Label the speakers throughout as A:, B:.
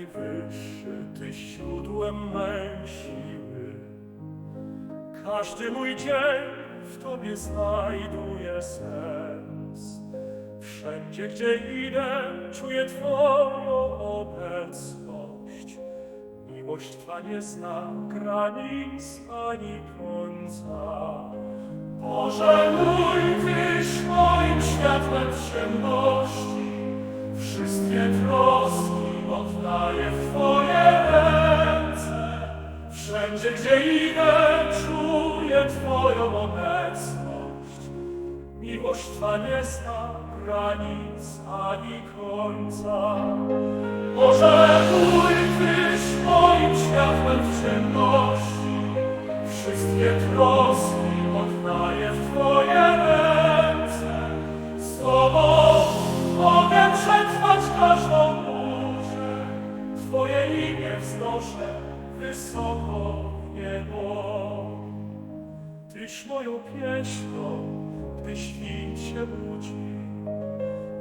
A: najwyższy, Ty źródłem mej siły. Każdy mój dzień w Tobie znajduje sens. Wszędzie, gdzie idę, czuję Twoją obecność. Miłość Twa nie zna granic ani końca. Boże mój, Tyś moim światłem ciemności, wszystkie drogi oddaję w Twoje ręce. Wszędzie, gdzie idę, czuję Twoją obecność. Miłość Twa nie zna granic ani końca. Mój, Tyś moim światłem w ciemności. Wszystkie troski Tyś moją pieśnią, gdy się budzi.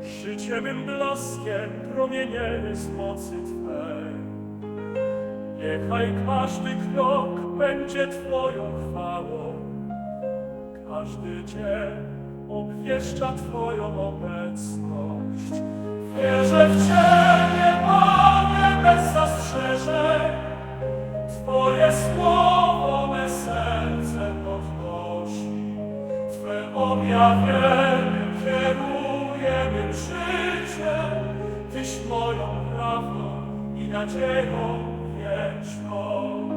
A: Życie mym blaskiem promienieje z mocy Twej. Niechaj każdy krok będzie Twoją chwałą. Każdy dzień obwieszcza Twoją obecność. Wierzę w Ciebie, Twe objawienie kieruje mym życiem. Tyś moją prawdą i nadzieją wieczną.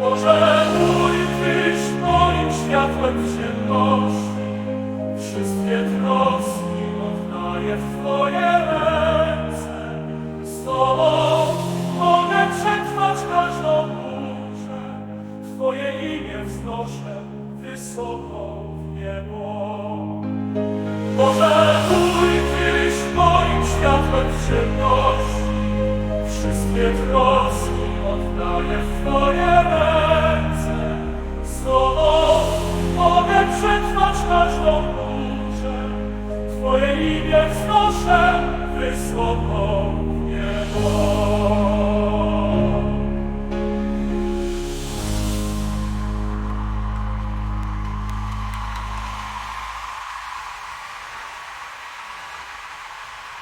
A: Boże mój, Tyś moim światłem w ciemności. Wszystkie troski oddaję w Twoje ręce. Z Tobą mogę przetrwać każdą burzę. Twoje imię wznoszę wysoko. Boże mój, Tyś moim światłem ciemności. Wszystkie troski oddaję w Twoje ręce. Z Tobą mogę przetrwać każdą burzę. Twoje imię wznoszę wysoko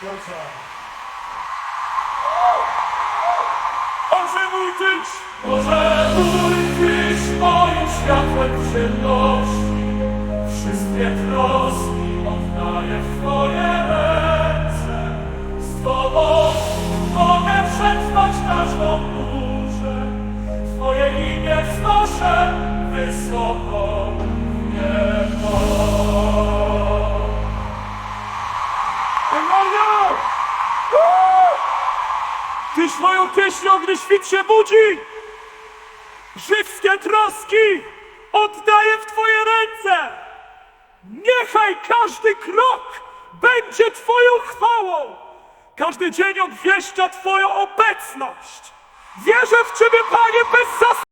A: Dobrze. Boże mój Tyś, Boże mój Tyś, moim światłem ciemności. Wszystkie troski oddaję w Twoje ręce. Z Tobą mogę przetrwać każdą burzę. Twoje imię wznoszę wysoko Emanuel! Tyś moją pieśnią, gdy świt się budzi! Wszystkie troski oddaję w Twoje ręce! Niechaj każdy krok będzie Twoją chwałą! Każdy dzień obwieszcza Twoją obecność! Wierzę w Ciebie, Panie, bez.